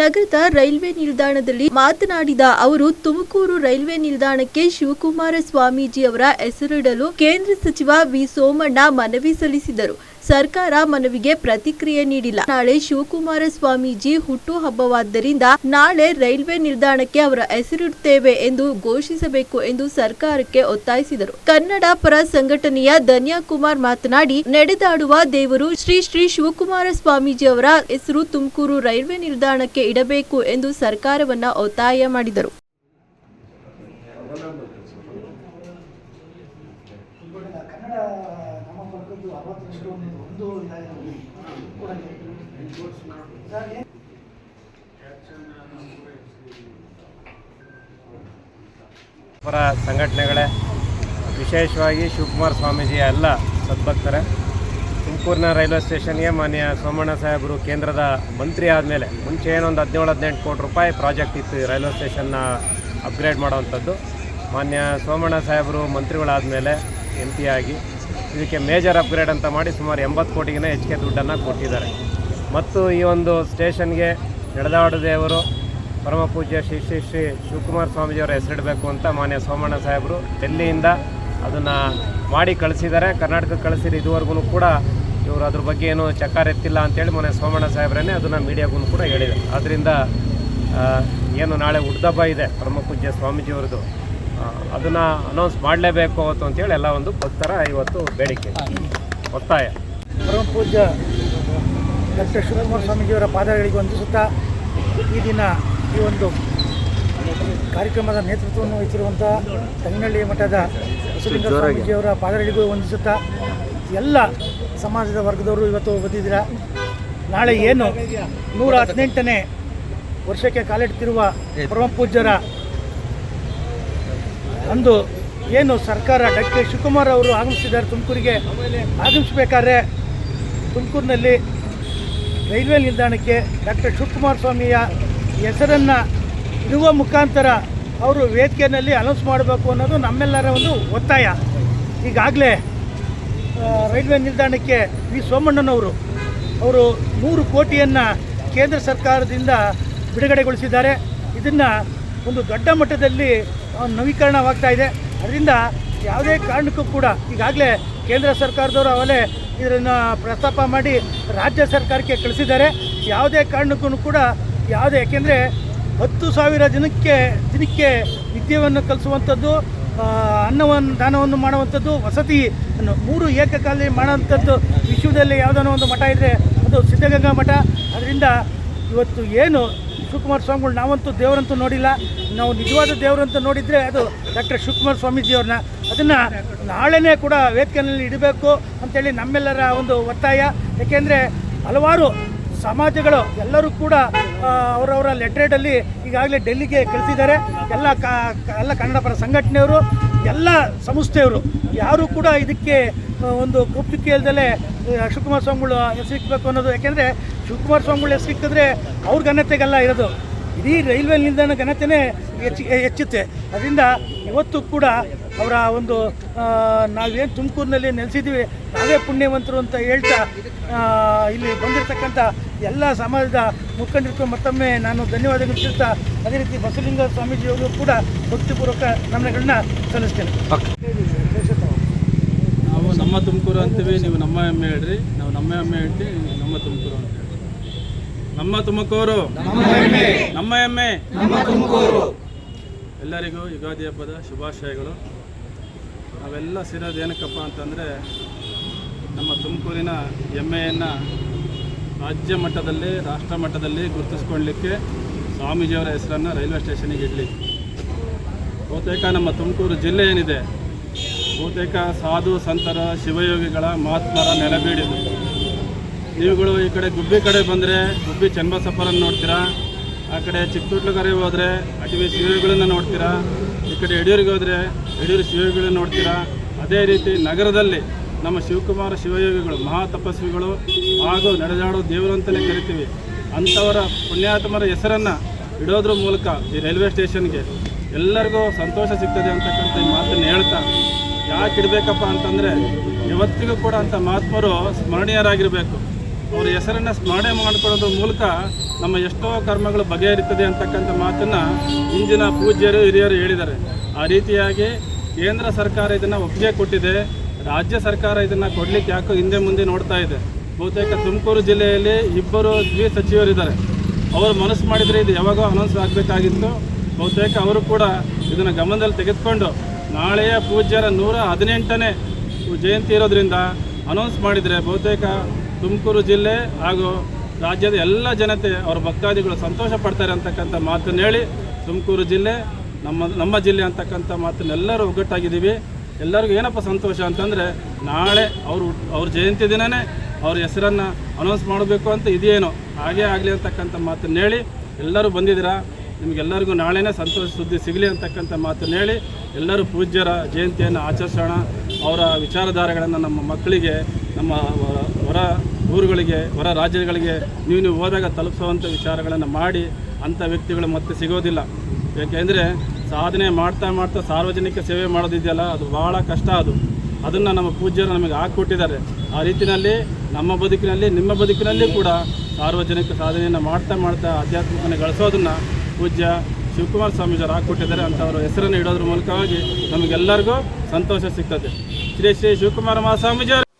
ನಗರದ ರೈಲ್ವೆ ನಿಲ್ದಾಣದಲ್ಲಿ ಮಾತನಾಡಿದ ಅವರು, ತುಮಕೂರು ರೈಲ್ವೆ ನಿಲ್ದಾಣಕ್ಕೆ ಶಿವಕುಮಾರ ಸ್ವಾಮೀಜಿ ಅವರ ಹೆಸರಿಡಲು ಕೇಂದ್ರ ಸಚಿವ ವಿ ಸೋಮಣ್ಣ ಮನವಿ ಸಲ್ಲಿಸಿದರು. ಸರ್ಕಾರ ಮನವಿಗೆ ಪ್ರತಿಕ್ರಿಯೆ ನೀಡಿಲ್ಲ. ನಾಳೆ ಶಿವಕುಮಾರ ಸ್ವಾಮೀಜಿ ಹುಟ್ಟು ಹಬ್ಬವಾದ್ದರಿಂದ ನಾಳೆ ರೈಲ್ವೆ ನಿಲ್ದಾಣಕ್ಕೆ ಅವರ ಹೆಸರಿಡುತ್ತೇವೆ ಎಂದು ಘೋಷಿಸಬೇಕು ಎಂದು ಸರ್ಕಾರಕ್ಕೆ ಒತ್ತಾಯಿಸಿದರು. ಕನ್ನಡ ಪರ ಸಂಘಟನೆಯ ಧನ್ಯಕುಮಾರ್ ಮಾತನಾಡಿ, ನಡೆದಾಡುವ ದೇವರು ಶ್ರೀ ಶ್ರೀ ಶಿವಕುಮಾರ ಸ್ವಾಮೀಜಿ ಅವರ ಹೆಸರು ತುಮಕೂರು ರೈಲ್ವೆ ನಿಲ್ದಾಣಕ್ಕೆ ಇಡಬೇಕು ಎಂದು ಸರ್ಕಾರವನ್ನ ಒತ್ತಾಯ ಮಾಡಿದರು. ಕನ್ನಡ ಒಂದು ಇದಾಗಿದೆ ಕೂಡ ಪರ ಸಂಘಟನೆಗಳೇ, ವಿಶೇಷವಾಗಿ ಶಿವಕುಮಾರ್ ಸ್ವಾಮೀಜಿ ಎಲ್ಲ ಸದ್ಭಕ್ತರೇ, ತುಮಕೂರಿನ ರೈಲ್ವೆ ಸ್ಟೇಷನ್ಗೆ ಮಾನ್ಯ ಸೋಮಣ್ಣ ಸಾಹೇಬರು ಕೇಂದ್ರದ ಮಂತ್ರಿ ಆದಮೇಲೆ ಮುಂಚೆ ಏನೊಂದು ಹದಿನೇಳು, ಹದಿನೆಂಟು ಕೋಟಿ ರೂಪಾಯಿ ಪ್ರಾಜೆಕ್ಟ್ ಇತ್ತು ರೈಲ್ವೆ ಸ್ಟೇಷನ್ನ ಅಪ್ಗ್ರೇಡ್ ಮಾಡೋವಂಥದ್ದು. ಮಾನ್ಯ ಸೋಮಣ್ಣ ಸಾಹೇಬರು ಮಂತ್ರಿಗಳಾದಮೇಲೆ ಎಂ ಪಿ ಆಗಿ ಇದಕ್ಕೆ ಮೇಜರ್ ಅಪ್ಗ್ರೇಡ್ ಅಂತ ಮಾಡಿ ಸುಮಾರು ಎಂಬತ್ತು ಕೋಟಿಗಿನ ಹೆಚ್ಚಿಗೆ ದುಡ್ಡನ್ನು ಕೊಟ್ಟಿದ್ದಾರೆ. ಮತ್ತು ಈ ಒಂದು ಸ್ಟೇಷನ್ಗೆ ನಡೆದಾಡು ದೇವರು, ಪರಮ ಪೂಜ್ಯ ಶ್ರೀ ಶ್ರೀ ಶ್ರೀ ಶಿವಕುಮಾರ ಸ್ವಾಮೀಜಿಯವರ ಹೆಸರಿಡಬೇಕು ಅಂತ ಮಾನ್ಯ ಸೋಮಣ್ಣ ಸಾಹೇಬರು ಡೆಲ್ಲಿಯಿಂದ ಅದನ್ನು ಮಾಡಿ ಕಳಿಸಿದ್ದಾರೆ. ಕರ್ನಾಟಕಕ್ಕೆ ಕಳಿಸಿದ್ರೆ ಇದುವರೆಗೂ ಕೂಡ ಇವರು ಅದ್ರ ಬಗ್ಗೆ ಏನು ಚಕಾರ ಎತ್ತಿಲ್ಲ ಅಂತೇಳಿ ಮೊನ್ನೆ ಸೋಮಣ್ಣ ಸಾಹೇಬ್ರೇ ಅದನ್ನು ಮೀಡಿಯಾಗೂ ಕೂಡ ಹೇಳಿದೆ ಆದ್ದರಿಂದ ಏನು ನಾಳೆ ಹುಡ್ದಬ್ಬ ಇದೆ ಪರಮ ಪೂಜ್ಯ ಸ್ವಾಮೀಜಿಯವ್ರದ್ದು. ಅದನ್ನು ಅನೌನ್ಸ್ ಮಾಡಲೇಬೇಕು ಅವತ್ತು ಅಂತೇಳಿ ಎಲ್ಲ ಒಂದು ಭಕ್ತರ ಇವತ್ತು ಬೇಡಿಕೆ. ಒತ್ತಾಯ. ಪರಮ ಪೂಜ್ಯ ಡಾಕ್ಟರ್ ಶಿವಕುಮಾರ ಸ್ವಾಮೀಜಿಯವರ ಪಾದಗಳಿಗೆ ವಂದಿಸುತ್ತಾ ಈ ದಿನ ಈ ಒಂದು ಕಾರ್ಯಕ್ರಮದ ನೇತೃತ್ವವನ್ನು ವಹಿಸಿರುವಂಥ ತಂಗನಹಳ್ಳಿ ಮಠದ ಬಸವಲಿಂಗ ಸ್ವಾಮೀಜಿಯವರ ಪಾದಗಳಿಗೂ ವಂದಿಸುತ್ತಾ ಎಲ್ಲ ಸಮಾಜದ ವರ್ಗದವರು ಇವತ್ತು ಬಂದಿದ್ದೀರ? ನಾಳೆ ಏನು ನೂರ ಹದಿನೆಂಟನೇ ವರ್ಷಕ್ಕೆ ಕಾಲಿಡ್ತಿರುವ ಪರಮ ಪೂಜ್ಯರ ಅಂದು ಏನು ಸರ್ಕಾರ ಡಾಕ್ಟರ್ ಶಿವಕುಮಾರ್ ಅವರು ಆಗಮಿಸಿದ್ದಾರೆ ತುಮಕೂರಿಗೆ, ಆಗಮಿಸಬೇಕಾದ್ರೆ ತುಮಕೂರಿನಲ್ಲಿ ರೈಲ್ವೆ ನಿಲ್ದಾಣಕ್ಕೆ ಡಾಕ್ಟರ್ ಶಿವಕುಮಾರ ಸ್ವಾಮಿಯ ಹೆಸರನ್ನು ಇಡುವ ಮುಖಾಂತರ ಅವರು ವೇದಿಕೆಯಲ್ಲಿ ಅನೌನ್ಸ್ ಮಾಡಬೇಕು ಅನ್ನೋದು ನಮ್ಮೆಲ್ಲರ ಒಂದು ಒತ್ತಾಯ. ಈಗಾಗಲೇ ರೈಲ್ವೆ ನಿಲ್ದಾಣಕ್ಕೆ ವಿ. ಸೋಮಣ್ಣನವರು ಅವರು ನೂರು ಕೋಟಿಯನ್ನು ಕೇಂದ್ರ ಸರ್ಕಾರದಿಂದ ಬಿಡುಗಡೆಗೊಳಿಸಿದ್ದಾರೆ. ಇದನ್ನು ಒಂದು ದೊಡ್ಡ ಮಟ್ಟದಲ್ಲಿ ನವೀಕರಣವಾಗ್ತಾ ಇದೆ. ಅದರಿಂದ ಯಾವುದೇ ಕಾರಣಕ್ಕೂ ಕೂಡ ಈಗಾಗಲೇ ಕೇಂದ್ರ ಸರ್ಕಾರದವರು ಅವಲೇ ಇದನ್ನು ಪ್ರಸ್ತಾಪ ಮಾಡಿ ರಾಜ್ಯ ಸರ್ಕಾರಕ್ಕೆ ಕಳಿಸಿದ್ದಾರೆ. ಯಾವುದೇ ಕಾರಣಕ್ಕೂ ಕೂಡ ಯಾವುದೇ, ಯಾಕೆಂದರೆ ಹತ್ತು ಸಾವಿರ ಜನಕ್ಕೆ ದಿನಕ್ಕೆ ವಿದ್ಯೆಯನ್ನು ಕಲಿಸುವಂಥದ್ದು ಅನ್ನವನ್ನು, ದಾನವನ್ನು ಮಾಡುವಂಥದ್ದು, ವಸತಿ ಮೂರು ಏಕಕಾಲಿ ಮಾಡುವಂಥದ್ದು ವಿಶ್ವದಲ್ಲಿ ಯಾವುದಾನ ಒಂದು ಮಠ ಇದ್ದರೆ ಅದು ಸಿದ್ಧಗಂಗಾ ಮಠ. ಅದರಿಂದ ಇವತ್ತು ಏನು ಶಿವಕುಮಾರ ಸ್ವಾಮಿಗಳು ನಾವಂತೂ ದೇವರಂತೂ ನೋಡಿಲ್ಲ. ನಾವು ನಿಜವಾದ ದೇವರು ಅಂತ ನೋಡಿದರೆ ಅದು ಡಾಕ್ಟರ್ ಶಿವಕುಮಾರ್ ಸ್ವಾಮೀಜಿಯವ್ರನ್ನ. ಅದನ್ನು ನಾಳೆನೇ ಕೂಡ ವೇದಿಕೆಯಲ್ಲಿ ಇಡಬೇಕು ಅಂತೇಳಿ ನಮ್ಮೆಲ್ಲರ ಒಂದು ಒತ್ತಾಯ. ಏಕೆಂದರೆ ಹಲವಾರು ಸಮಾಜಗಳು ಎಲ್ಲರೂ ಕೂಡ ಅವರವರ ಲೆಟ್ರೇಡಲ್ಲಿ ಈಗಾಗಲೇ ಡೆಲ್ಲಿಗೆ ಕಳಿಸಿದ್ದಾರೆ. ಎಲ್ಲ ಎಲ್ಲ ಕನ್ನಡ ಪರ ಸಂಘಟನೆಯವರು, ಎಲ್ಲ ಸಂಸ್ಥೆಯವರು, ಯಾರೂ ಕೂಡ ಇದಕ್ಕೆ ಒಂದು ಗುಪ್ತಿಕೆ ಇಲ್ದಲೆ ಶಿವಕುಮಾರ ಸ್ವಾಮಿಗಳು ಹೆಸರಿಕ್ಬೇಕು ಅನ್ನೋದು. ಯಾಕೆಂದರೆ ಶಿವಕುಮಾರ ಸ್ವಾಮಿಗಳು ಹೆಸರಿಕ್ಕಿದ್ರೆ ಅವ್ರ ಘನತೆಗೆಲ್ಲ ಇರೋದು. ಇಡೀ ರೈಲ್ವೆ ನಿಲ್ದಾಣ ಘನತೆನೇ ಹೆಚ್ಚಿ ಹೆಚ್ಚುತ್ತೆ. ಅದರಿಂದ ಇವತ್ತು ಕೂಡ ಅವರ ಒಂದು ನಾವೇನು ತುಮಕೂರಿನಲ್ಲಿ ನೆಲೆಸಿದ್ದೀವಿ, ನಾವೇ ಪುಣ್ಯವಂತರು ಅಂತ ಹೇಳ್ತಾ ಇಲ್ಲಿ ಬಂದಿರತಕ್ಕಂಥ ಎಲ್ಲ ಸಮಾಜದ ಮುಖಂಡರಿಗೂ ಮತ್ತೊಮ್ಮೆ ನಾನು ಧನ್ಯವಾದಗಳು ತಿಳಿಸ್ತಾ, ಅದೇ ರೀತಿ ಬಸವಲಿಂಗ ಸ್ವಾಮೀಜಿಯವರು ಕೂಡ ಭಕ್ತಿಪೂರ್ವಕ ನಮನಗಳನ್ನ ಸಲ್ಲಿಸ್ತೇನೆ. ನಾವು ನಮ್ಮ ತುಮಕೂರು ಅಂತೀವಿ ನೀವು ನಮ್ಮ ಹೆಮ್ಮೆ ಹೇಳ್ರಿ. ನಾವು ನಮ್ಮ ಹೆಮ್ಮೆ ಹೇಳ್ತೀವಿ ನಮ್ಮ ತುಮಕೂರು ಅಂತ ನಮ್ಮ ತುಮಕೂರು. ನಮ್ಮ ಹೆಮ್ಮೆ. ಎಲ್ಲರಿಗೂ ಯುಗಾದಿ ಹಬ್ಬದ ಶುಭಾಶಯಗಳು. ನಾವೆಲ್ಲ ಸೇರೋದು ಏನಕ್ಕಪ್ಪ ಅಂತಂದರೆ ನಮ್ಮ ತುಮಕೂರಿನ ಹೆಮ್ಮೆಯನ್ನು ರಾಜ್ಯ ಮಟ್ಟದಲ್ಲಿ ರಾಷ್ಟ್ರ ಮಟ್ಟದಲ್ಲಿ ಗುರುತಿಸ್ಕೊಳ್ಳಿಕ್ಕೆ ಸ್ವಾಮೀಜಿಯವರ ಹೆಸರನ್ನು ರೈಲ್ವೆ ಸ್ಟೇಷನಿಗೆ ಇಡಲಿ. ಬಹುತೇಕ ನಮ್ಮ ತುಮಕೂರು ಜಿಲ್ಲೆ ಏನಿದೆ ಬಹುತೇಕ ಸಾಧು ಸಂತರ ಶಿವಯೋಗಿಗಳ ಮಹಾತ್ಮರ ನೆಲಬೀಡಿದು ನೀವುಗಳು ಈ ಕಡೆ ಗುಬ್ಬಿ ಕಡೆ ಬಂದರೆ ಗುಬ್ಬಿ ಚನ್ನಬಸಪ್ಪರನ್ನು ನೋಡ್ತೀರಾ? ಆ ಕಡೆ ಚಿಕ್ಕತುಟ್ಲುಗರೆ ಹೋದರೆ ಅಟವಿ ಶಿವಯೋಗಿಗಳನ್ನ ನೋಡ್ತೀರಾ? ಈ ಕಡೆ ಯಡಿಯೂರಿಗೆ ಹೋದರೆ ಯಡಿಯೂರು ಶಿವಯೋಗಿಗಳನ್ನ ನೋಡ್ತೀರಾ? ಅದೇ ರೀತಿ ನಗರದಲ್ಲಿ ನಮ್ಮ ಶಿವಕುಮಾರ ಶಿವಯೋಗಿಗಳು ಮಹಾ ತಪಸ್ವಿಗಳು ಹಾಗೂ ನಡೆದಾಡೋ ದೇವರು ಅಂತಲೇ ಕರಿತೀವಿ. ಅಂಥವರ ಪುಣ್ಯಾತ್ಮರ ಹೆಸರನ್ನು ಇಡೋದ್ರ ಮೂಲಕ ಈ ರೈಲ್ವೆ ಸ್ಟೇಷನ್ಗೆ ಎಲ್ಲರಿಗೂ ಸಂತೋಷ ಸಿಗ್ತದೆ ಅಂತಕ್ಕಂಥ ಈ ಮಾತನ್ನು ಹೇಳ್ತಾ, ಯಾಕೆ ಇಡಬೇಕಪ್ಪ ಅಂತಂದರೆ ಇವತ್ತಿಗೂ ಕೂಡ ಅಂಥ ಮಹಾತ್ಮರು ಸ್ಮರಣೀಯರಾಗಿರಬೇಕು. ಅವರ ಹೆಸರನ್ನು ಸ್ಮರಣೆ ಮಾಡಿಕೊಳ್ಳೋದ್ರ ಮೂಲಕ ನಮ್ಮ ಎಷ್ಟೋ ಕರ್ಮಗಳು ಬಗೆಹರಿತದೆ ಅಂತಕ್ಕಂಥ ಮಾತನ್ನು ಇಂದಿನ ಪೂಜ್ಯರು, ಹಿರಿಯರು ಹೇಳಿದ್ದಾರೆ. ಆ ರೀತಿಯಾಗಿ ಕೇಂದ್ರ ಸರ್ಕಾರ ಇದನ್ನು ಒಪ್ಪಿಗೆ ಕೊಟ್ಟಿದೆ. ರಾಜ್ಯ ಸರ್ಕಾರ ಇದನ್ನು ಕೊಡಲಿಕ್ಕೆ ಯಾಕೋ ಹಿಂದೆ ಮುಂದೆ ನೋಡ್ತಾ ಇದೆ. ಬಹುತೇಕ ತುಮಕೂರು ಜಿಲ್ಲೆಯಲ್ಲಿ ಇಬ್ಬರು ದ್ವಿ ಸಚಿವರಿದ್ದಾರೆ. ಅವರು ಮನಸ್ಸು ಮಾಡಿದರೆ ಇದು ಯಾವಾಗೋ ಅನೌನ್ಸ್ ಆಗಬೇಕಾಗಿತ್ತು. ಬಹುತೇಕ ಅವರು ಕೂಡ ಇದನ್ನು ಗಮನದಲ್ಲಿ ತೆಗೆದುಕೊಂಡು ನಾಳೆಯ ಪೂಜ್ಯರ ನೂರ ಹದಿನೆಂಟನೇ ಜಯಂತಿ ಇರೋದ್ರಿಂದ ಅನೌನ್ಸ್ ಮಾಡಿದರೆ ಬಹುತೇಕ ತುಮಕೂರು ಜಿಲ್ಲೆ ಹಾಗೂ ರಾಜ್ಯದ ಎಲ್ಲ ಜನತೆ ಅವರ ಭಕ್ತಾದಿಗಳು ಸಂತೋಷ ಪಡ್ತಾರೆ ಅಂತಕ್ಕಂಥ ಮಾತನ್ನು ಹೇಳಿ ತುಮಕೂರು ಜಿಲ್ಲೆ, ನಮ್ಮ ನಮ್ಮ ಜಿಲ್ಲೆ ಅಂತಕ್ಕಂಥ ಮಾತನ್ನೆಲ್ಲರೂ ಒಗ್ಗಟ್ಟಾಗಿದ್ದೀವಿ. ಎಲ್ಲರಿಗೂ ಏನಪ್ಪ ಸಂತೋಷ ಅಂತಂದರೆ ನಾಳೆ ಅವರು, ಅವ್ರ ಜಯಂತಿ ದಿನವೇ ಅವ್ರ ಹೆಸರನ್ನು ಅನೌನ್ಸ್ ಮಾಡಬೇಕು ಅಂತ ಇದೇನೋ. ಹಾಗೇ ಆಗಲಿ ಅಂತಕ್ಕಂಥ ಮಾತನ್ನು ಹೇಳಿ ಎಲ್ಲರೂ ಬಂದಿದ್ದೀರಾ? ನಿಮಗೆಲ್ಲರಿಗೂ ನಾಳೆನೇ ಸಂತೋಷ ಸುದ್ದಿ ಸಿಗಲಿ ಅಂತಕ್ಕಂಥ ಮಾತನ್ನು ಹೇಳಿ ಎಲ್ಲರೂ ಪೂಜ್ಯರ ಜಯಂತಿಯನ್ನು ಆಚರಿಸೋಣ. ಅವರ ವಿಚಾರಧಾರೆಗಳನ್ನು ನಮ್ಮ ಮಕ್ಕಳಿಗೆ, ನಮ್ಮ ಹೊರ- ಊರುಗಳಿಗೆ, ಹೊರ ರಾಜ್ಯಗಳಿಗೆ ನೀವು ನೀವು ಹೋದಾಗ ತಲುಪಿಸುವಂಥ ವಿಚಾರಗಳನ್ನು ಮಾಡಿ ಅಂಥ ವ್ಯಕ್ತಿಗಳು ಮತ್ತೆ ಸಿಗೋದಿಲ್ಲ. ಏಕೆಂದರೆ ಸಾಧನೆ ಮಾಡ್ತಾ ಮಾಡ್ತಾ ಸಾರ್ವಜನಿಕ ಸೇವೆ ಮಾಡೋದಿದೆಯಲ್ಲ, ಅದು ಭಾಳ ಕಷ್ಟ ಅದು. ಅದನ್ನು ನಮ್ಮ ಪೂಜ್ಯರು ನಮಗೆ ಹಾಕಿಕೊಟ್ಟಿದ್ದಾರೆ. ಆ ರೀತಿಯಲ್ಲಿ ನಮ್ಮ ಬದುಕಿನಲ್ಲಿ, ನಿಮ್ಮ ಬದುಕಿನಲ್ಲಿ ಕೂಡ ಸಾರ್ವಜನಿಕ ಸಾಧನೆಯನ್ನು ಮಾಡ್ತಾ ಮಾಡ್ತಾ ಆಧ್ಯಾತ್ಮಿಕನ ಗಳಿಸೋದನ್ನು ಪೂಜ್ಯ ಶಿವಕುಮಾರ ಸ್ವಾಮೀಜಿಯವರು ಹಾಕಿಕೊಟ್ಟಿದ್ದಾರೆ ಅವರ ಹೆಸರನ್ನು ಇಡೋದ್ರ ಮೂಲಕವಾಗಿ ನಮಗೆಲ್ಲರಿಗೂ ಸಂತೋಷ ಸಿಗ್ತದೆ. ಶ್ರೀ ಶ್ರೀ ಶಿವಕುಮಾರ ಮಹಾಸ್ವಾಮೀಜಿಯವರು